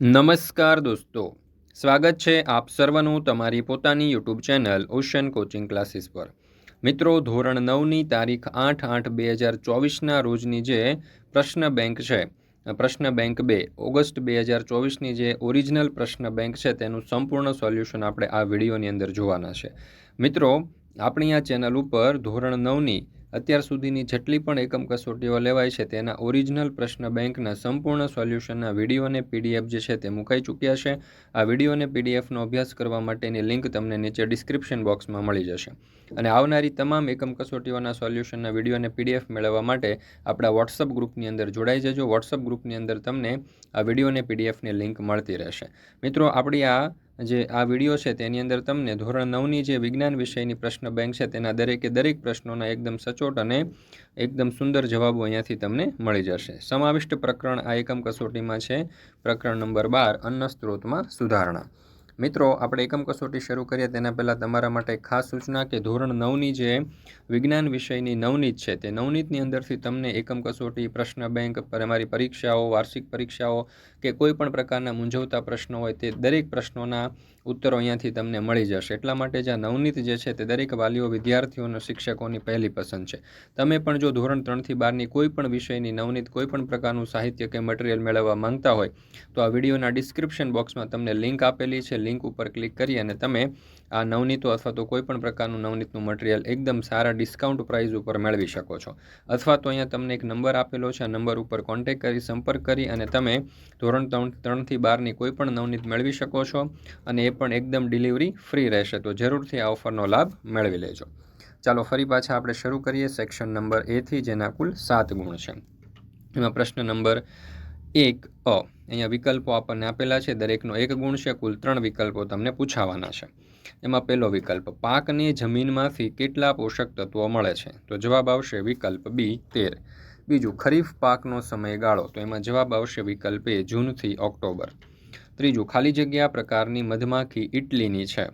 નમસ્કાર દોસ્તો. સ્વાગત છે આપ સર્વનું તમારી પોતાની YouTube channel Ocean Coaching Classes પર. મિત્રો, ધોરણ નવની તારીખ આઠ આઠ બે હજાર ચોવીસના રોજની જે પ્રશ્ન બેંક છે, પ્રશ્ન બેંક બે, ઓગસ્ટ બે હજાર ચોવીસની જે ઓરિજિનલ પ્રશ્ન બેંક છે, તેનું સંપૂર્ણ સોલ્યુશન આપણે આ વિડીયોની અંદર જોવાના છે. મિત્રો, આપણી આ ચેનલ ઉપર ધોરણ નવની અત્યાર સુધીની જેટલી પણ એકમ કસોટીઓ લેવાય છે, તેના ઓરિજિનલ પ્રશ્ન બેંકના સંપૂર્ણ સોલ્યુશનના વીડિયો અને પીડીએફ જે છે તે મુકાઈ ચૂક્યા છે. આ વીડિયો અને પીડીએફનો અભ્યાસ કરવા માટેની લિંક તમને નીચે ડિસ્ક્રિપ્શન બોક્સમાં મળી જશે. અને આવનારી તમામ એકમ કસોટીઓના સોલ્યુશનના વીડિયો અને પીડીએફ મેળવવા માટે આપણા વોટ્સઅપ ગ્રુપની અંદર જોડાઈ જજો. વોટ્સઅપ ગ્રુપની અંદર તમને આ વીડિયો અને પીડીએફની લિંક મળતી રહેશે. મિત્રો, આપણી આ જે આ વીડિયો છે તેની અંદર તમને ધોરણ નવની જે વિજ્ઞાન વિષયની પ્રશ્ન બેંક છે તેના દરેકે દરેક પ્રશ્નોના એકદમ સચોટ અને એકદમ સુંદર જવાબો અહીંયાથી તમને મળી જશે. સમાવિષ્ટ પ્રકરણ આ એકમ કસોટીમાં છે. પ્રકરણ નંબર બાર અન્ન સ્ત્રોતમાં સુધારણા. મિત્રો, આપણે એકમ કસોટી શરૂ કરીએ. તેના પહેલાં તમારા માટે ખાસ સૂચના કે ધોરણ નવની જે વિજ્ઞાન વિષયની નવનીત છે, તે નવનીતની અંદરથી તમને એકમ કસોટી, પ્રશ્ન બેંક અમારી પરીક્ષાઓ, વાર્ષિક પરીક્ષાઓ કે કોઈ પણ પ્રકારના મૂંઝવતા પ્રશ્નો હોય તે દરેક પ્રશ્નોના ઉત્તરો અહીંયાથી તમને મળી જશે. એટલા માટે જે નવનીત જે છે તે દરેક વાલીઓ, વિદ્યાર્થીઓ અને શિક્ષકોની પહેલી પસંદ છે. તમે પણ જો ધોરણ ત્રણથી બારની કોઈ પણ વિષયની નવનીત કોઈ પણ પ્રકારનું સાહિત્ય કે મટીરિયલ મેળવવા માંગતા હોય, તો આ વિડીયોના ડિસ્ક્રિપ્શન બોક્સમાં તમને લિંક આપેલી છે. લિંક ઉપર ક્લિક કરી અને તમે આ નવનીતો અથવા તો કોઈ પણ પ્રકારનું નવનીતનું મટીરિયલ એકદમ સારા ડિસ્કાઉન્ટ પ્રાઇસ ઉપર મેળવી શકો છો. અથવા તો અહીંયા તમને એક નંબર આપેલો છે, આ નંબર ઉપર કોન્ટેક કરી, સંપર્ક કરી અને તમે ધોરણ ત્રણ, ત્રણથી બારની કોઈ પણ નવનીત મેળવી શકો છો અને એ પણ એકદમ ડિલિવરી ફ્રી રહેશે. તો જરૂરથી આ ઓફરનો લાભ મેળવી લેજો. ચાલો ફરી પાછા આપણે શરૂ કરીએ. સેક્શન નંબર એથી જેના કુલ સાત ગુણ છે. એમાં પ્રશ્ન નંબર એક અ. અહીંયા વિકલ્પો આપણને આપેલા છે. દરેકનો એક ગુણ છે. કુલ ત્રણ વિકલ્પો તમને પૂછાવાના છે. એમાં પહેલો વિકલ્પ, પાકને જમીનમાંથી કેટલા પોષક તત્વો મળે છે? તો જવાબ આવશે વિકલ્પ બી, તેર. બીજું, ખરીફ પાકનો સમયગાળો. તો એમાં જવાબ આવશે વિકલ્પ એ જૂનથી ઓક્ટોબર. ત્રીજું, ખાલી જગ્યા પ્રકારની મધમાખી ઇટલીની છે.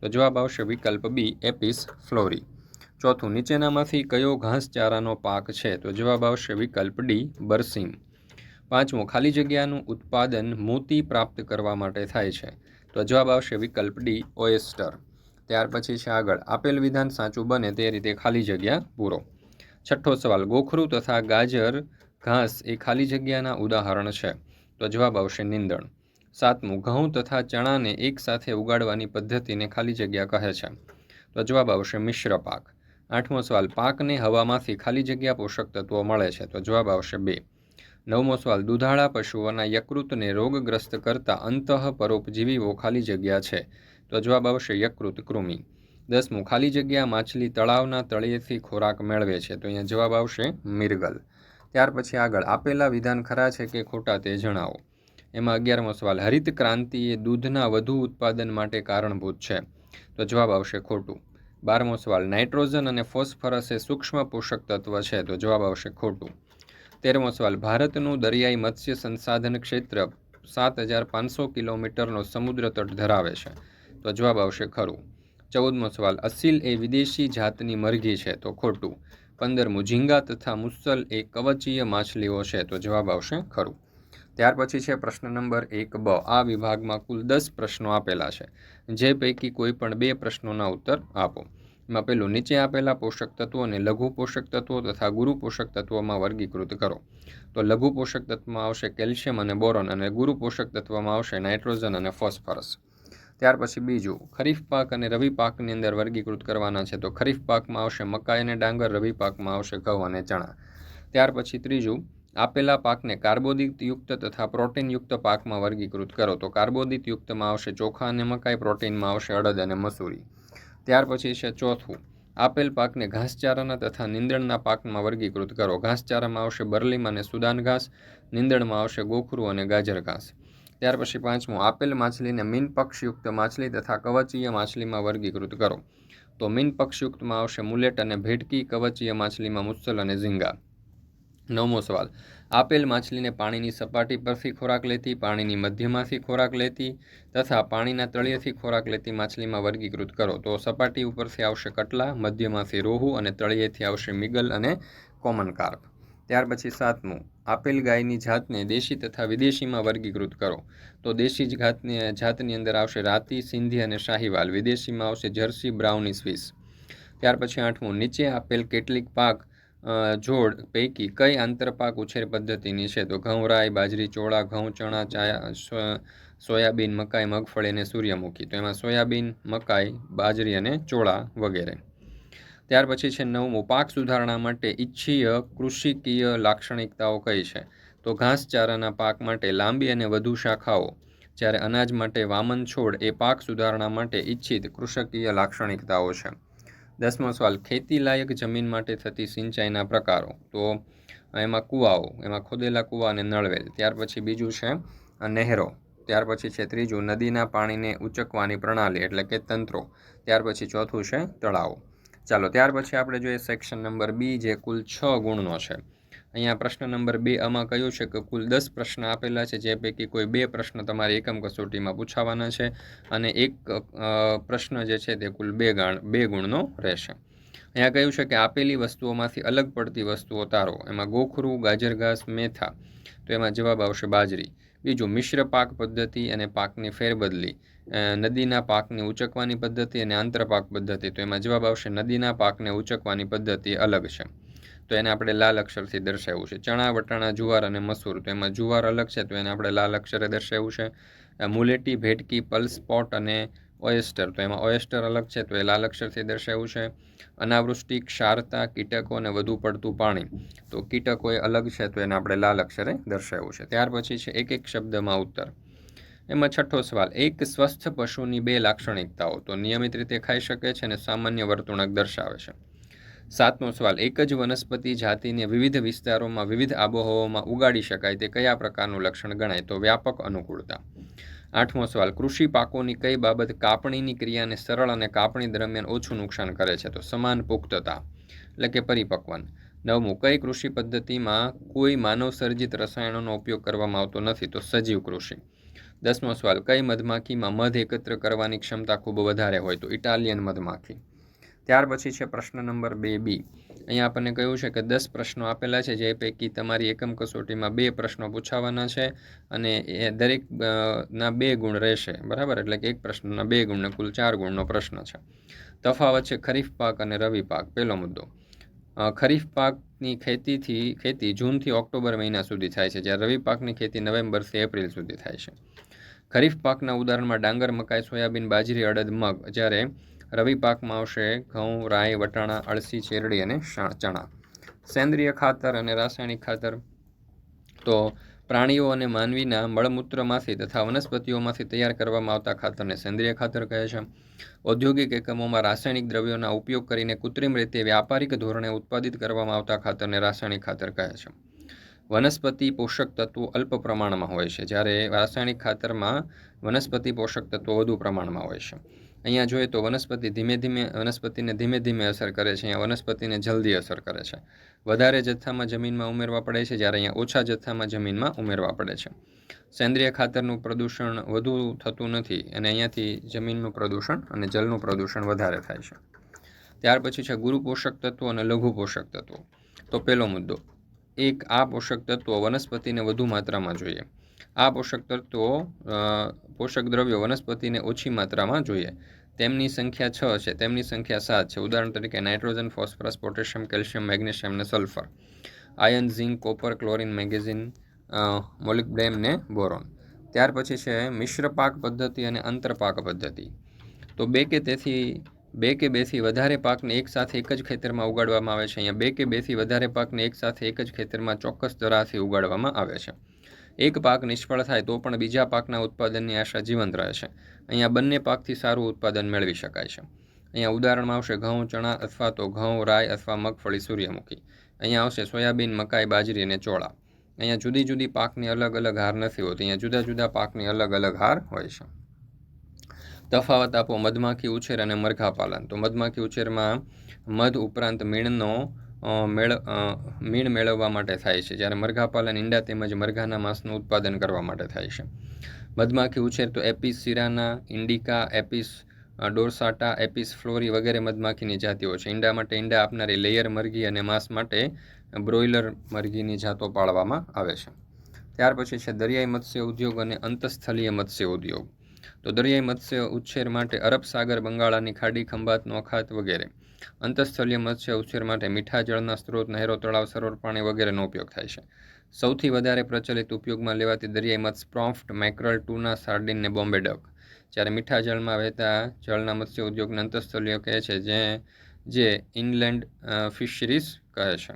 તો જવાબ આવશે વિકલ્પ બી, એપિસ ફ્લોરી. ચોથું, નીચેનામાંથી કયો ઘાસચારાનો પાક છે? તો જવાબ આવશે વિકલ્પ ડી, બરસીમ. પાંચમું, ખાલી જગ્યાનું ઉત્પાદન મોતી પ્રાપ્ત કરવા માટે થાય છે. તો જવાબ આવશે વિકલ્પ ડી, ઓએસ્ટર. ત્યાર પછી છે આગળ. આપેલ વિધાન સાચું બને તે રીતે ખાલી જગ્યા પૂરો. છઠ્ઠો સવાલ. ગોખરું તથા ગાજર, ઘાસ એ ખાલી જગ્યાના ઉદાહરણ છે. તો જવાબ આવશે નિંદણ. સાતમું. ઘઉં તથા ચણાને એકસાથે ઉગાડવાની પદ્ધતિને ખાલી જગ્યા કહે છે. તો જવાબ આવશે મિશ્ર પાક. આઠમો સવાલ. પાકને હવામાંથી ખાલી જગ્યા પોષક તત્વો મળે છે. તો જવાબ આવશે બે. નવમો સવાલ, દુધાળા પશુઓના યકૃતને રોગગ્રસ્ત કરતા અંતઃ પરોપજીવીઓ ખાલી જગ્યા છે? તો જવાબ આવશે યકૃત કૃમિ. દસમું, ખાલી જગ્યા માછલી તળાવના તળિયેથી ખોરાક મેળવે છે. તો અહીંયા જવાબ આવશે મિર્ગલ. ત્યાર પછી આગળ, આપેલા વિધાન ખરા છે કે ખોટા તે જણાવો. એમાં અગિયારમો સવાલ, હરિત ક્રાંતિ એ દૂધના વધુ ઉત્પાદન માટે કારણભૂત છે? તો જવાબ આવશે ખોટું. બારમો સવાલ, નાઇટ્રોજન અને ફોસ્ફરસ એ સૂક્ષ્મ પોષક તત્વ છે? તો જવાબ આવશે ખોટું. તેરમો સવાલ, ભારતનું દરિયાઈ મત્સ્ય સંસાધન ક્ષેત્ર સાત હજાર પાંચસો કિલોમીટરનો સમુદ્ર તટ ધરાવે છે. તો જવાબ આવશે ખરું. ચૌદમો સવાલ, અસીલ એ વિદેશી જાતની મરઘી છે, તો ખોટું. પંદરમું ઝીંગા તથા મુસલ એ કવચીય માછલીઓ છે, તો જવાબ આવશે ખરું. ત્યાર પછી છે પ્રશ્ન નંબર એક બ, આ વિભાગમાં કુલ દસ પ્રશ્નો આપેલા છે. જે પૈકી કોઈ પણ બે પ્રશ્નોના ઉત્તર આપો. એમાં પેલું નીચે આપેલા પોષક તત્વોને લઘુ પોષક તત્વો તથા ગુરુ પોષક તત્વોમાં વર્ગીકૃત કરો. તો લઘુ પોષક તત્વમાં આવશે કેલ્શિયમ અને બોરોન અને ગુરુ પોષક તત્વમાં આવશે નાઇટ્રોજન અને ફોસ્ફરસ. ત્યાર પછી બીજું, ખરીફ પાક અને રવિ પાકની અંદર વર્ગીકૃત કરવાના છે તો ખરીફ પાકમાં આવશે મકાઈ અને ડાંગર, રવિ પાકમાં આવશે ઘઉં અને ચણા. ત્યાર પછી ત્રીજું, આપેલા પાકને કાર્બોદિતયુક્ત તથા પ્રોટીનયુક્ત પાકમાં વર્ગીકૃત કરો. તો કાર્બોદિતયુક્તમાં આવશે ચોખા અને મકાઈ, પ્રોટીનમાં આવશે અડદ અને મસૂરી. ત્યાર પછી છે ચોથું. આપેલ પાકને ઘાસચારાના તથા નીંદણના પાકમાં વર્ગીકૃત કરો. ઘાસચારામાં આવશે બર્લીમાં અને સુદાન ઘાસ, નીંદણમાં આવશે ગોખરું અને ગાજર ઘાસ. ત્યાર પછી પાંચમું, આપેલ માછલીને મીન પક્ષયુક્ત માછલી તથા કવચીય માછલીમાં વર્ગીકૃત કરો. તો મીન પક્ષયુક્તમાં આવશે મુલેટ અને ભેટકી કવચીય માછલીમાં મુસ્સલ અને ઝીંગા. નવમો સવાલ આપેલ માછલીને પાણીની સપાટી પરથી ખોરાક લેતી, પાણીની મધ્યમાંથી ખોરાક લેતી તથા પાણીના તળિયેથી ખોરાક લેતી માછલીમાં વર્ગીકૃત કરો. તો સપાટી ઉપરથી આવશે કટલા, મધ્યમાંથી રોહુ અને તળિયેથી આવશે મિગલ અને કોમન કાર્પ. ત્યાર પછી સાતમું, આપેલ ગાયની જાતને દેશી તથા વિદેશીમાં વર્ગીકૃત કરો. તો દેશી જ જાતની જાતની અંદર આવશે રાતી, સિંધી અને શાહીવાલ. વિદેશીમાં આવશે જર્સી, બ્રાઉની, સ્વીસ. ત્યાર પછી આઠમું, નીચે આપેલ કેટલીક પાક જોડ પૈકી કઈ આંતરપાક ઉછેર પદ્ધતિની છે તો ઘઉં, રાઈ, બાજરી, ચોળા, ઘઉં, ચણા, ચાયા સોયાબીન, મકાઈ, મગફળી અને સૂર્યમુખી. તો એમાં સોયાબીન, મકાઈ, બાજરી અને ચોળા વગેરે. ત્યાર પછી છે નવમું, પાક સુધારણા માટે ઈચ્છીય કૃષિકીય લાક્ષણિકતાઓ કઈ છે? તો ઘાસચારાના પાક માટે લાંબી અને વધુ શાખાઓ. જ્યારે અનાજ માટે વામન છોડ એ પાક સુધારણા માટે ઈચ્છિત કૃષકીય લાક્ષણિકતાઓ છે. દસમો સવાલ, ખેતીલાયક જમીન માટે થતી સિંચાઈના પ્રકારો. તો એમાં કૂવાઓ, એમાં ખોદેલા કૂવા અને નળવેલ. ત્યાર પછી બીજું છે નહેરો. ત્યાર પછી છે ત્રીજું, નદીના પાણીને ઉચકવાની પ્રણાલી એટલે કે તંત્રો. ત્યાર પછી ચોથું છે, તળાવો. ચાલો, ત્યાર પછી આપણે જોઈએ સેક્શન નંબર બી જે કુલ છ ગુણનો છે. અહીંયા પ્રશ્ન નંબર બે આમાં કહ્યું છે કે કુલ દસ પ્રશ્ન આપેલા છે, જે પૈકી કોઈ બે પ્રશ્ન તમારે એકમ કસોટીમાં પૂછાવાના છે અને એક પ્રશ્ન જે છે તે કુલ બે ગાણ, બે ગુણનો રહેશે. અહીંયા કહ્યું છે કે આપેલી વસ્તુઓમાંથી અલગ પડતી વસ્તુઓ તારો, એમાં ગોખરું ગાજર ઘાસ મેથા, તો એમાં જવાબ આવશે બાજરી. બીજું મિશ્ર પાક પદ્ધતિ અને પાકની ફેરબદલી. નદીના પાકની ઉચકવાની પદ્ધતિ અને આંતરપાક પદ્ધતિ, તો એમાં જવાબ આવશે નદીના પાકને ઉચકવાની પદ્ધતિ અલગ છે. તો એને આપણે લાલ અક્ષરથી દર્શાવ્યું છે. ચણા, વટાણા, જુવાર અને મસૂર. તો એમાં જુવાર અલગ છે, તો એને આપણે લાલ અક્ષરે દર્શાવ્યું છે. મુલેટી, ભેટકી, પલ્સ, પોટ અને ઓયસ્ટર તો એમાં ઓયસ્ટર અલગ છે, તો એ લાલ અક્ષરથી દર્શાવ્યું છે. અનાવૃષ્ટિ, ક્ષારતા, કીટકો અને વધુ પડતું પાણી. તો કીટકો એ અલગ છે, તો એને આપણે લાલ અક્ષરે દર્શાવ્યું છે. ત્યાર પછી છે, એક એક શબ્દમાં ઉત્તર. એમાં છઠ્ઠો સવાલ. એક સ્વસ્થ પશુની બે લાક્ષણિકતાઓ તો નિયમિત રીતે ખાઈ શકે છે અને સામાન્ય વર્તુણક દર્શાવે છે. સાતમો સવાલ, એક જ વનસ્પતિ જાતિને વિવિધ વિસ્તારોમાં, વિવિધ આબોહવામાં ઉગાડી શકાય તે કયા પ્રકારનું લક્ષણ ગણાય? તો વ્યાપક અનુકૂળતા. આઠમો સવાલ, કૃષિ પાકોની કઈ બાબત કાપણીની ક્રિયાને સરળ અને કાપણી દરમિયાન ઓછું નુકસાન કરે છે? તો સમાન પુખ્તતા, એટલે કે પરિપક્વન. નવમું, કઈ કૃષિ પદ્ધતિમાં કોઈ માનવ સર્જિત રસાયણોનો ઉપયોગ કરવામાં આવતો નથી? તો સજીવ કૃષિ. દસમો સવાલ, કઈ મધમાખીમાં મધ એકત્ર કરવાની ક્ષમતા ખૂબ વધારે હોય? તો ઇટાલિયન મધમાખી. ત્યાર પછી છે પ્રશ્ન નંબર બે બી. અહીંયા આપણને કહ્યું છે કે દસ પ્રશ્નો આપેલા છે, જે પૈકી તમારી એકમ કસોટીમાં બે પ્રશ્નો પૂછાવાના છે અને એ દરેક ના બે ગુણ રહેશે, બરાબર? એટલે કે એક પ્રશ્નના બે ગુણને કુલ ચાર ગુણનો પ્રશ્ન છે. તફાવત છે ખરીફ પાક અને રવિ પાક, પહેલો મુદ્દો. ખરીફ પાકની ખેતીથી, ખેતી જૂનથી ઓક્ટોબર મહિના સુધી થાય છે, જ્યારે રવિ પાકની ખેતી નવેમ્બરથી એપ્રિલ સુધી થાય છે. ખરીફ પાકના ઉદાહરણમાં ડાંગર, મકાઈ, સોયાબીન, બાજરી, અડદ, મગ, જ્યારે રવિ પાકમાં આવશે ઘઉં, રાઈ, વટાણા, અળસી શેરડી અને ચણા. સેન્દ્રિય ખાતર અને રાસાયણિક ખાતર. તો પ્રાણીઓ અને માનવીના મળમૂત્રમાંથી તથા વનસ્પતિઓમાંથી તૈયાર કરવામાં આવતા ખાતરને સેન્દ્રિય ખાતર કહે છે. ઔદ્યોગિક એકમોમાં રાસાયણિક દ્રવ્યોના ઉપયોગ કરીને કૃત્રિમ રીતે વ્યાપારિક ધોરણે ઉત્પાદિત કરવામાં આવતા ખાતરને રાસાયણિક ખાતર કહે છે. વનસ્પતિ પોષક તત્વો અલ્પ પ્રમાણમાં હોય છે, જ્યારે રાસાયણિક ખાતરમાં વનસ્પતિ પોષક તત્વો વધુ પ્રમાણમાં હોય છે. અહીંયા જોઈએ તો વનસ્પતિ ધીમે ધીમે, વનસ્પતિને ધીમે ધીમે અસર કરે છે. અહીંયા વનસ્પતિને જલ્દી અસર કરે છે. વધારે જથ્થામાં જમીનમાં ઉમેરવા પડે છે, જ્યારે અહીંયા ઓછા જથ્થામાં જમીનમાં ઉમેરવા પડે છે. સેન્દ્રિય ખાતરનું પ્રદૂષણ વધુ થતું નથી અને અહીંયાથી જમીનનું પ્રદૂષણ અને જળનું પ્રદૂષણ વધારે થાય છે. ત્યાર પછી છે ગુરુ પોષક તત્વો અને લઘુ પોષક તત્વો. તો પહેલો મુદ્દો, એક આ પોષક તત્વો વનસ્પતિને વધુ માત્રામાં જોઈએ. આ પોષક તત્વો પોષક દ્રવ્યો વનસ્પતિને ઓછી માત્રામાં જોઈએ. તેમની સંખ્યા છ છે. તેમની સંખ્યા સાત છે. ઉદાહરણ તરીકે nitrogen, phosphorus, potassium, calcium, magnesium અને sulphur. Iron zinc, copper, chlorine manganese molybdenum ને બોરોન. ત્યાર પછી છે મિશ્ર પાક પદ્ધતિ અને અંતરપાક પદ્ધતિ. તો બે કે તેથી, બે કે બેથી વધારે પાકને એકસાથે એક જ ખેતરમાં ઉગાડવામાં આવે છે. અહીંયા બે કે બેથી વધારે પાકને એકસાથે એક જ ખેતરમાં ચોક્કસ દરાથી ઉગાડવામાં આવે છે. એક પાક નિષ્ફળ થાય તો પણ બીજા પાકના ઉત્પાદનની આશા જીવંત રહે છે અહીંયા બંને પાકથી સારું ઉત્પાદન મેળવી શકાય છે. અહીંયા ઉદાહરણમાં આવશે ઘઉં, ચણા અથવા તો ઘઉં રાય અથવા મગફળી સૂર્યમુખી. અહીંયા આવશે સોયાબીન, મકાઈ, બાજરી અને ચોળા. અહીંયા જુદી જુદી પાકની અલગ અલગ હાર નથી હોતી. અહીંયા જુદા જુદા પાકની અલગ અલગ હાર હોય છે. તફાવત આપો. મધમાખી ઉછેર અને મરઘા પાલન. તો મધમાખી ઉછેરમાં મધ ઉપરાંત મીણનો મેળ મીણ મેળવવા માટે થાય છે. જ્યારે મરઘા પાલન ઈંડા તેમજ મરઘાના માંસનું ઉત્પાદન કરવા માટે થાય છે. મધમાખી ઉછેર તો એપિસ સિરાના ઇન્ડિકા, એપિસ ડોરસાટા, એપિસ, ફ્લોરી વગેરે મધમાખીની જાતિઓ છે. ઈંડા માટે ઈંડા આપનારી લેયર મરઘી અને માંસ માટે બ્રોઇલર મરઘીની જાતો પાળવામાં આવે છે. ત્યાર પછી છે દરિયાઈ મત્સ્ય ઉદ્યોગ અને અંતઃસ્થલીય મત્સ્ય ઉદ્યોગ. તો દરિયાઈ મત્સ્ય ઉછેર માટે અરબ સાગર બંગાળાની ખાડી ખંભાત, નોખાત વગેરે. અંતઃસ્થલીય મત્સ્ય ઉછેર માટે મીઠા જળના સ્ત્રોત, નહેરો, તળાવ, સરોવર, પાણી વગેરેનો ઉપયોગ થાય છે. સૌથી વધારે પ્રચલિત ઉપયોગમાં લેવાતી દરિયાઈ મત્સ્ય પ્રોમ્ફ્ટ મેકરલ, ટુના, સાર્ડિન ને બોમ્બે ડક. જ્યારે મીઠા જળમાં વહેતા જળના મત્સ્ય ઉદ્યોગને અંતસ્થલીય કહે છે, જે જે ઇનલેન્ડ ફિશરીઝ કહે છે.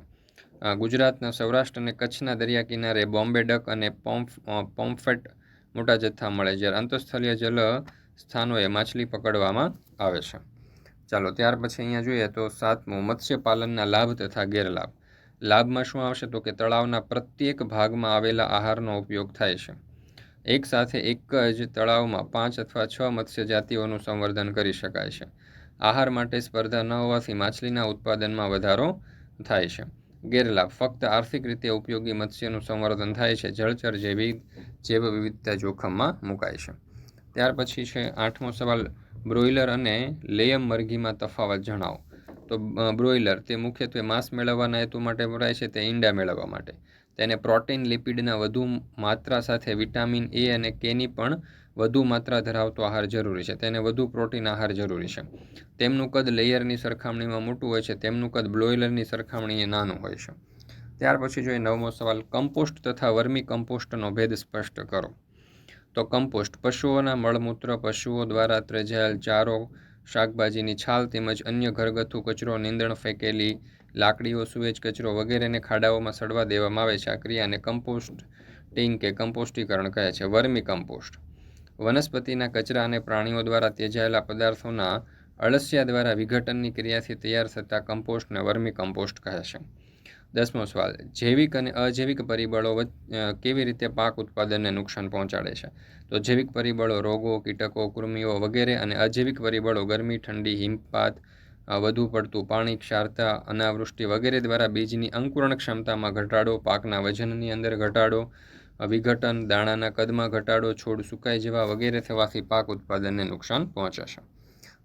ગુજરાતના સૌરાષ્ટ્ર અને કચ્છના દરિયા કિનારે બોમ્બે ડક અને પોમ્ફ પોમ્ફેટ મોટા જથ્થા મળે, જ્યારે અંતસ્થલીય જલ સ્થાનોએ માછલી પકડવામાં આવે છે. ચાલો, ત્યાર પછી અહીંયા જોઈએ તો સાતમું, મત્સ્યપાલનના લાભ તથા ગેરલાભ. લાભમાં શું આવશે તો કે તળાવના પ્રત્યેક ભાગમાં આવેલા આહારનો ઉપયોગ થાય છે. એક સાથે એક જ તળાવમાં પાંચ અથવા છ મત્સ્ય જાતિઓનું સંવર્ધન કરી શકાય છે. આહાર માટે સ્પર્ધા ન હોવાથી માછલીના ઉત્પાદનમાં વધારો થાય છે. ગેરલાભ, ફક્ત આર્થિક રીતે ઉપયોગી મત્સ્યનું સંવર્ધન થાય છે, જળચર જેવી, જૈવ વિવિધતા જોખમમાં મુકાય છે. ત્યાર પછી છે આઠમો સવાલ બ્રોઇલર અને લેયમ મરઘીમાં તફાવત જણાવો. તો બ્રોઇલર તે મુખ્યત્વે માંસ મેળવવાના હેતુ માટે વપરાય છે, તે ઈંડા મેળવવા માટે. તેને પ્રોટીન, લિપિડના વધુ માત્રા સાથે વિટામિન એ અને કેની પણ વધુ માત્રા ધરાવતો આહાર જરૂરી છે. તેને વધુ પ્રોટીન આહાર જરૂરી છે. તેમનું કદ લેયરની સરખામણીમાં મોટું હોય છે, તેમનું કદ બ્લોઇલરની સરખામણીએ નાનું હોય છે. ત્યાર પછી જોઈએ નવમો સવાલ, કમ્પોસ્ટ તથા વર્મી કમ્પોસ્ટનો ભેદ સ્પષ્ટ કરો. તો કમ્પોસ્ટ પશુઓના મળમૂત્ર પશુઓ દ્વારા ત્રેજાયેલ ચારો, શાકભાજીની છાલ તેમજ અન્ય ઘરગથ્થુ કચરો, નીંદણ ફેંકેલી લાકડીઓ, સુએજ કચરો વગેરેને ખાડાઓમાં સડવા દેવામાં આવે છે. આ ક્રિયાને કમ્પોસ્ટિંગ કે કમ્પોસ્ટીકરણ કહે છે. Vermicompost. વનસ્પતિના કચરા અને પ્રાણીઓ દ્વારા ત્યજાયેલા પદાર્થોના અળસિયા દ્વારા વિઘટનની ક્રિયાથી તૈયાર થતા કમ્પોસ્ટને વર્મી કમ્પોસ્ટ કહે છે. દસમો સવાલ, જૈવિક અને અજૈવિક પરિબળો કેવી રીતે પાક ઉત્પાદનને નુકસાન પહોંચાડે છે? તો જૈવિક પરિબળો, રોગો, કીટકો, કૃમિઓ વગેરે અને અજૈવિક પરિબળો ગરમી, ઠંડી, હિમપાત વધુ પડતું પાણી, ક્ષારતા, અનાવૃષ્ટિ વગેરે દ્વારા બીજની અંકુરણ ક્ષમતામાં ઘટાડો, પાકના વજનની અંદર ઘટાડો વિઘટન, દાણાના કદમાં ઘટાડો, છોડ સુકાઈ જવા વગેરે થવાથી પાક ઉત્પાદનને નુકસાન પહોંચે છે.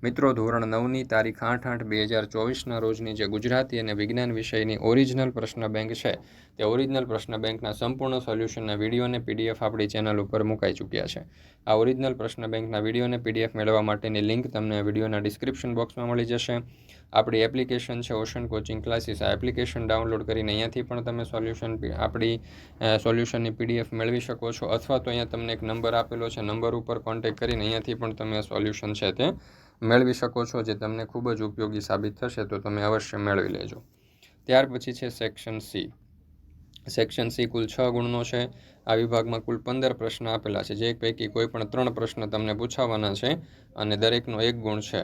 મિત્રો, ધોરણ નવની તારીખ આઠ આઠ બે હજાર ચોવીસના રોજની જે ગુજરાતી અને વિજ્ઞાન વિષયની ઓરિજિનલ પ્રશ્ન બેંક છે, તે ઓરિજિનલ પ્રશ્ન બેંકના સંપૂર્ણ સોલ્યુશનના વીડિયો અને પીડીએફ આપણી ચેનલ ઉપર મુકાઈ ચૂક્યા છે. આ ઓરિજિનલ પ્રશ્ન બેંકના વીડિયો અને પીડીએફ મેળવવા માટેની લિંક તમને વિડીયોના ડિસ્ક્રિપ્શન બોક્સમાં મળી જશે. આપણી એપ્લિકેશન છે ઓશન કોચિંગ ક્લાસીસ આ એપ્લિકેશન ડાઉનલોડ કરીને અહીંયાથી પણ તમે સોલ્યુશન આપણી સોલ્યુશનની પીડીએફ મેળવી શકો છો. અથવા તો અહીંયા તમને એક નંબર આપેલો છે નંબર ઉપર કોન્ટેક્ટ કરીને અહીંયાથી પણ તમે સોલ્યુશન છે તે મેળવી શકો છો જે તમને ખૂબ જ ઉપયોગી સાબિત થશે, તો તમે અવશ્ય મેળવી લેજો. ત્યાર પછી છે સેક્શન સી સેક્શન સી કુલ છ ગુણનો છે. આ વિભાગમાં કુલ પંદર પ્રશ્ન આપેલા છે. જે પૈકી કોઈ પણ ત્રણ પ્રશ્ન તમને પૂછાવાના છે અને દરેકનો એક ગુણ છે.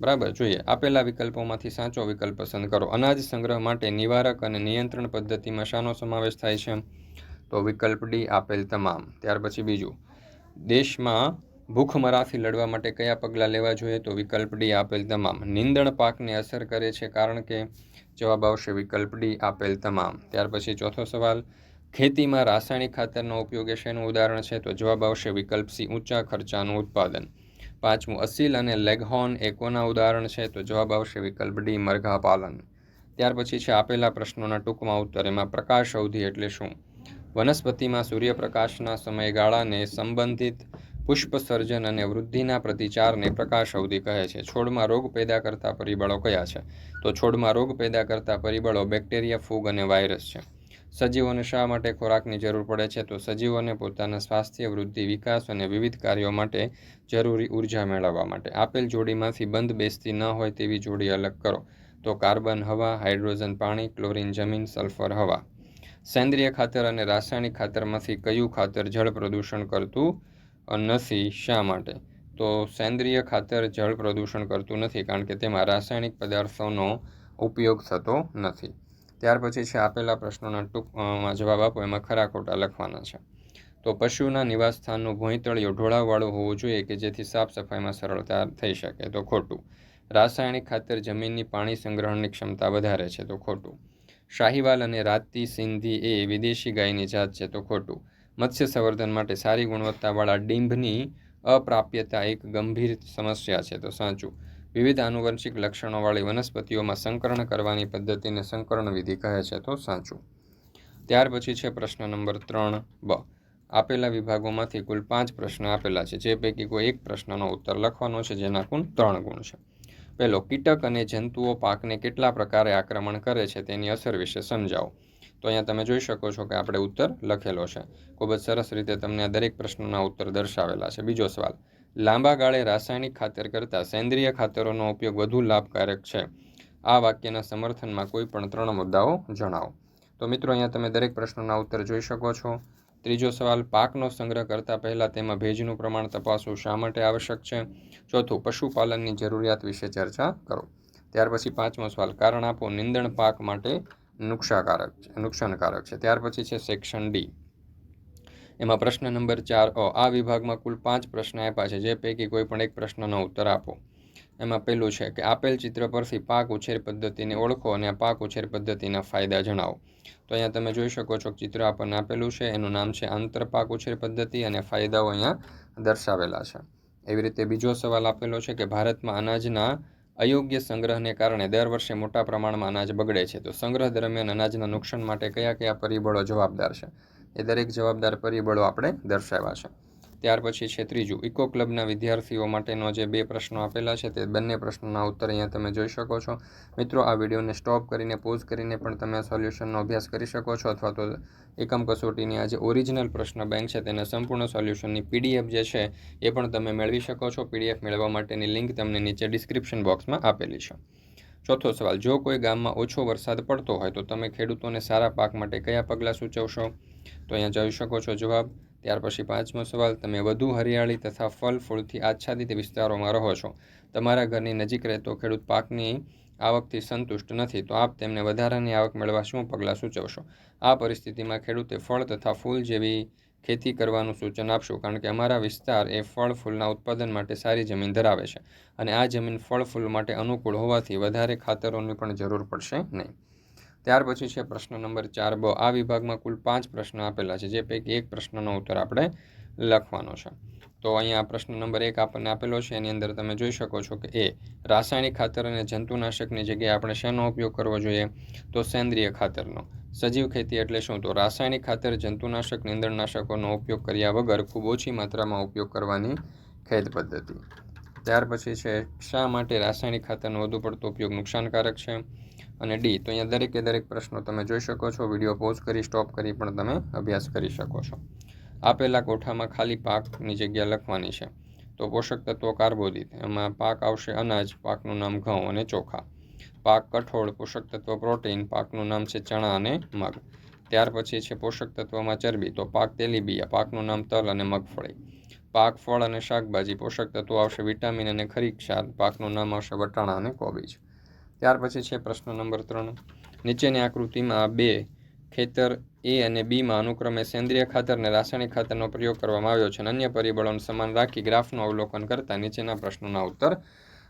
બરાબર? જોઈએ. આપેલા વિકલ્પોમાંથી સાચો વિકલ્પ પસંદ કરો. અનાજ સંગ્રહ માટે નિવારક અને નિયંત્રણ પદ્ધતિમાં શાનો સમાવેશ થાય છે? તો વિકલ્પ ડી આપેલ તમામ. ત્યાર પછી બીજું. દેશમાં ભૂખમરાથી લડવા માટે કયા પગલાં લેવા જોઈએ તો વિકલ્પ ડી આપેલ તમામ. નિંદણ પાકને અસર કરે છે કારણ કે જવાબ આવશે વિકલ્પ ડી આપેલ તમામ. ત્યાર પછી ચોથો સવાલ, ખેતીમાં રાસાયણિક ખાતરનો ઉપયોગ એ શેનું ઉદાહરણ છે? તો જવાબ આવશે વિકલ્પ સી, ઊંચા ખર્ચાનું ઉત્પાદન. પાંચમું, અસીલ અને લેગહોર્ન એ કોના ઉદાહરણ છે? તો જવાબ આવશે વિકલ્પ ડી, મરઘા પાલન. ત્યાર પછી છે આપેલા પ્રશ્નોના ટૂંકમાં ઉત્તર. એમાં પ્રકાશ અવધિ એટલે શું? વનસ્પતિમાં સૂર્યપ્રકાશના સમયગાળાને સંબંધિત પુષ્પ સર્જન અને વૃદ્ધિના પ્રતિચારને પ્રકાશ અવધિ કહે છે. છોડમાં રોગ પેદા કરતા પરિબળો કયા છે? તો છોડમાં રોગ પેદા કરતા પરિબળો બેક્ટેરિયા, ફૂગ અને વાયરસ છે. સજીવોને શા માટે ખોરાકની જરૂર પડે છે? તો સજીવોને પોતાના સ્વાસ્થ્ય, વૃદ્ધિ, વિકાસ અને વિવિધ કાર્યો માટે જરૂરી ઊર્જા મેળવવા માટે. આપેલ જોડીમાંથી બંધ બેસતી ન હોય તેવી જોડી અલગ કરો. તો કાર્બન, હવા, હાઇડ્રોજન, પાણી, ક્લોરીન, જમીન, સલ્ફર, હવા. સેન્દ્રિય ખાતર અને રાસાયણિક ખાતરમાંથી કયું ખાતર જળ પ્રદૂષણ કરતું નથી, શા માટે? તો સેન્દ્રિય ખાતર જળ પ્રદૂષણ કરતું નથી કારણ કે તેમાં રાસાયણિક પદાર્થોનો ઉપયોગ થતો નથી. ત્યાર પછી છે આપેલા પ્રશ્નોના ટૂંકમાં જવાબ આપો, એમાં ખરા ખોટા લખવાના છે. તો પશુના નિવાસસ્થાનનું ભોંયતળિયું ઢોળાવવાળું હોવું જોઈએ કે જેથી સાફ સફાઈમાં સરળતા થઈ શકે? તો ખોટું. રાસાયણિક ખાતર જમીનની પાણી સંગ્રહણની ક્ષમતા વધારે છે, તો ખોટું. શાહીવાલ અને રાતી સિંધી એ વિદેશી ગાયની જાત છે, તો ખોટું. મત્સ્ય સંવર્ધન માટે સારી ગુણવત્તાવાળા ડીંભની અપ્રાપ્યતા એક ગંભીર સમસ્યા છે. તો સાચું. વિવિધ આનુવંશિક લક્ષણોવાળી વનસ્પતિઓમાં સંકરણ કરવાની પદ્ધતિને સંકરણ વિધિ કહે છે. તો સાચું. ત્યાર પછી છે પ્રશ્ન નંબર ત્રણ બ. આપેલા વિભાગોમાંથી કુલ પાંચ પ્રશ્ન આપેલા છે. જે પૈકી કોઈ એક પ્રશ્નનો ઉત્તર લખવાનો છે, જેના કુલ ત્રણ ગુણ છે. પહેલો, કીટક અને જંતુઓ પાકને કેટલા પ્રકારે આક્રમણ કરે છે? તેની અસર વિશે સમજાવો. તો અહીંયા તમે જોઈ શકો છો કે આપણે ઉત્તર લખેલો છે. ખૂબ જ સરસ રીતે તમને આ દરેક પ્રશ્નોના ઉત્તર દર્શાવેલા છે. બીજો સવાલ. લાંબા ગાળે રાસાયણિક ખાતર કરતાં સેન્દ્રિય ખાતરોનો ઉપયોગ વધુ લાભકારક છે. આ વાક્યના સમર્થનમાં કોઈ પણ ત્રણ મુદ્દાઓ જણાવો. તો મિત્રો, અહીંયા તમે દરેક પ્રશ્નોના ઉત્તર જોઈ શકો છો. ત્રીજો સવાલ. પાકનો સંગ્રહ કરતાં પહેલાં તેમાં ભેજનું પ્રમાણ તપાસવું શા માટે આવશ્યક છે? ચોથું. પશુપાલનની જરૂરિયાત વિશે ચર્ચા કરો. ત્યાર પછી પાંચમો સવાલ. કારણ આપો. નિંદણ પાક માટે નુકસાનકારક છે નુકસાનકારક છે. ત્યાર પછી છે સેક્શન ડી એમાં પ્રશ્ન નંબર ચાર, અ, આ વિભાગમાં કુલ પાંચ પ્રશ્ન આપ્યા છે. જે પૈકી કોઈ પણ એક પ્રશ્નનો ઉત્તર આપો. એમાં પહેલું છે કે આપેલ ચિત્ર પરથી પાક ઉછેર પદ્ધતિને ઓળખો અને આ પાક ઉછેર પદ્ધતિના ફાયદા જણાવો. તો અહીંયા તમે જોઈ શકો છો કે ચિત્ર આપણને આપેલું છે. એનું નામ છે આંતરપાક ઉછેર પદ્ધતિ અને ફાયદાઓ અહીંયા દર્શાવેલા છે. એવી રીતે બીજો સવાલ આપેલો છે કે ભારતમાં અનાજના અયોગ્ય સંગ્રહને કારણે દર વર્ષે મોટા પ્રમાણમાં અનાજ બગડે છે. તો સંગ્રહ દરમિયાન અનાજના નુકસાન માટે કયા કયા પરિબળો જવાબદાર છે? એ દરેક જવાબદાર પરિબળો આપણે દર્શાવ્યા છે. ત્યાર પછી છે ત્રીજું, ઇકો ક્લબના વિદ્યાર્થીઓ માટેનો જે બે પ્રશ્નો આપેલા છે તે બંને પ્રશ્નોના ઉત્તર અહીંયા તમે જોઈ શકો છો. મિત્રો, આ વિડીયોને સ્ટોપ કરીને, પોઝ કરીને પણ તમે સોલ્યુશનનો અભ્યાસ કરી શકો છો અથવા તો એકમ કસોટીની આ જે ઓરિજિનલ પ્રશ્ન બેંક છે તેના સંપૂર્ણ સોલ્યુશનની પીડીએફ જે છે એ પણ તમે મેળવી શકો છો. પીડીએફ મેળવવા માટેની લિંક તમને નીચે ડિસ્ક્રિપ્શન બોક્સમાં આપેલી છે. ચોથો સવાલ, જો કોઈ ગામમાં ઓછો વરસાદ પડતો હોય તો તમે ખેડૂતોને સારા પાક માટે કયા પગલાં સૂચવશો? તો અહીંયા જોઈ શકો છો જવાબ ત્યાર પછી પાંચમો સવાલ, તમે વધુ હરિયાળી તથા ફળ ફૂલથી આચ્છાદિત વિસ્તારોમાં રહો છો. તમારા ઘરની નજીક રહેતો ખેડૂત પાકની આવકથી સંતુષ્ટ નથી, તો આપ તેમને વધારાની આવક મેળવવા શું પગલાં સૂચવશો? આ પરિસ્થિતિમાં ખેડૂતે ફળ તથા ફૂલ જેવી ખેતી કરવાનું સૂચન આપશું, કારણ કે અમારા વિસ્તાર એ ફળ ફૂલના ઉત્પાદન માટે સારી જમીન ધરાવે છે અને આ જમીન ફળ ફૂલ માટે અનુકૂળ હોવાથી વધારે ખાતરોની પણ જરૂર પડશે નહીં. ત્યાર પછી છે પ્રશ્ન નંબર ચાર. બ આ વિભાગમાં કુલ પાંચ પ્રશ્ન આપેલા છે, જે પૈકી એક પ્રશ્નનો ઉત્તર આપણે લખવાનો છે. તો અહીંયા પ્રશ્ન નંબર એક આપણને આપેલો છે, એની અંદર તમે જોઈ શકો છો કે એ રાસાયણિક ખાતર અને જંતુનાશકની જગ્યાએ આપણે શેનો ઉપયોગ કરવો જોઈએ? તો સેન્દ્રિય ખાતરનો. સજીવ ખેતી એટલે શું? તો રાસાયણિક ખાતર જંતુનાશક નિંદણનાશકોનો ઉપયોગ કર્યા વગર ખૂબ ઓછી માત્રામાં ઉપયોગ કરવાની ખેત પદ્ધતિ. ત્યાર પછી છે, શા માટે રાસાયણિક ખાતરનો વધુ પડતો ઉપયોગ નુકસાનકારક છે? અને ડી તો અહીંયા દરેકે દરેક પ્રશ્નો તમે જોઈ શકો છો. વીડિયો પોઝ કરી સ્ટોપ કરી પણ તમે અભ્યાસ કરી શકો છો. આપેલા કોઠામાં ખાલી પાકની જગ્યા લખવાની છે. તો પોષક તત્વો કાર્બોદિત. એમાં પાક આવશે અનાજ, પાકનું નામ ઘઉં અને ચોખા. પાક કઠોળ, પોષક તત્વ પ્રોટીન, પાકનું નામ છે ચણા અને મગ. ત્યાર પછી છે પોષક તત્વમાં ચરબી. તો પાક તેલીબિયા, પાકનું નામ તલ અને મગફળી. પાક ફળ અને શાકભાજી. પોષક તત્વો આવશે વિટામિન અને ખરી ક્ષાર પાકનું નામ આવશે વટાણા અને કોબીજ. ત્યાર પછી છે પ્રશ્ન નંબર ત્રણ. નીચેની આકૃતિમાં બે ખેતર એ અને બીમાં અનુક્રમે સેન્દ્રિય ખાતર અને રાસાયણિક ખાતરનો પ્રયોગ કરવામાં આવ્યો છે અને અન્ય પરિબળોને સમાન રાખી ગ્રાફનું અવલોકન કરતા નીચેના પ્રશ્નોના ઉત્તર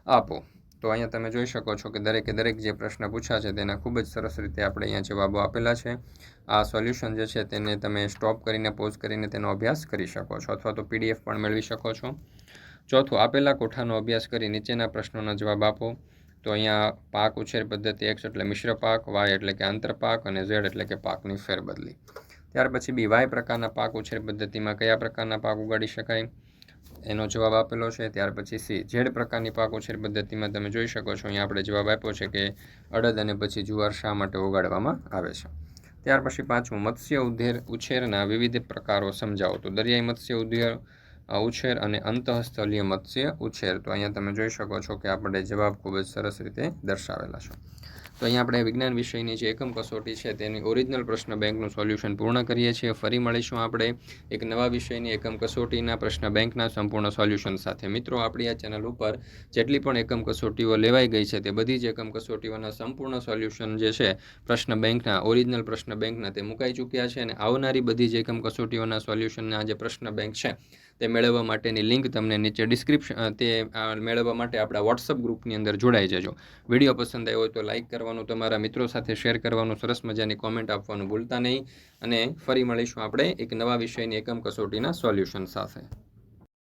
આપો. તો અહીંયા તમે જોઈ શકો છો કે દરેકે દરેક જે પ્રશ્ન પૂછ્યા છે તેના ખૂબ જ સરસ રીતે આપણે અહીંયા જવાબો આપેલા છે. આ સોલ્યુશન જે છે તેને તમે સ્ટોપ કરીને, પોઝ કરીને તેનો અભ્યાસ કરી શકો છો અથવા તો પીડીએફ પણ મેળવી શકો છો. ચોથું, આપેલા કોઠાનો અભ્યાસ કરી નીચેના પ્રશ્નોના જવાબ આપો. તો અહીંયા પાક ઉછેર પદ્ધતિ એક્સ એટલે મિશ્ર પાક વાય એટલે કે આંતરપાક અને ઝેડ એટલે કે પાકની ફેરબદલી. ત્યાર પછી બી વાય પ્રકારના પાક ઉછેર પદ્ધતિમાં કયા પ્રકારના પાક ઉગાડી શકાય? એનો જવાબ આપેલો છે. ત્યાર પછી સી ઝેડ પ્રકારની પાક ઉછેર પદ્ધતિમાં તમે જોઈ શકો છો, અહીંયા આપણે જવાબ આપ્યો છે કે અડદ અને પછી જુવાર શા માટે ઉગાડવામાં આવે છે. ત્યાર પછી પાંચમું મત્સ્ય ઉધેર ઉછેરના વિવિધ પ્રકારો સમજાવો. તો દરિયાઈ મત્સ્ય ઉધેર ઉછેર અને અંતઃસ્થલીય મત્સ્ય ઉછેર. તો અહીંયા તમે જોઈ શકો છો કે આપણે જવાબ ખૂબ જ સરસ રીતે દર્શાવેલા છે. તો અહીંયા આપણે વિજ્ઞાન વિષયની જે એકમ કસોટી છે તેની ઓરિજિનલ પ્રશ્ન બેંકનું સોલ્યુશન પૂર્ણ કરીએ છીએ. ફરી મળીશું આપણે એક નવા વિષયની એકમ કસોટીના પ્રશ્ન બેંકના સંપૂર્ણ સોલ્યુશન સાથે. મિત્રો, આપણી આ ચેનલ ઉપર જેટલી પણ એકમ કસોટીઓ લેવાઈ ગઈ છે તે બધી જ એકમ કસોટીઓના સંપૂર્ણ સોલ્યુશન જે છે પ્રશ્ન બેંકના ઓરિજિનલ પ્રશ્ન બેંકના તે મુકાઈ ચૂક્યા છે અને આવનારી બધી જ એકમ કસોટીઓના સોલ્યુશનના જે પ્રશ્ન બેંક છે તે મેળવવા માટેની લિંક તમને નીચે ડિસ્ક્રિપ્શન તે મેળવવા માટે આપણા વોટ્સઅપ ગ્રુપની અંદર જોડાઈ જજો. વીડિયો પસંદ આવ્યો હોય તો લાઇક કરવાનું, તમારા મિત્રો સાથે શેર કરવાનું, સરસ મજાની કોમેન્ટ આપવાનું ભૂલતા નહીં. અને ફરી મળીશું આપણે એક નવા વિષયની એકમ કસોટીના સોલ્યુશન સાથે.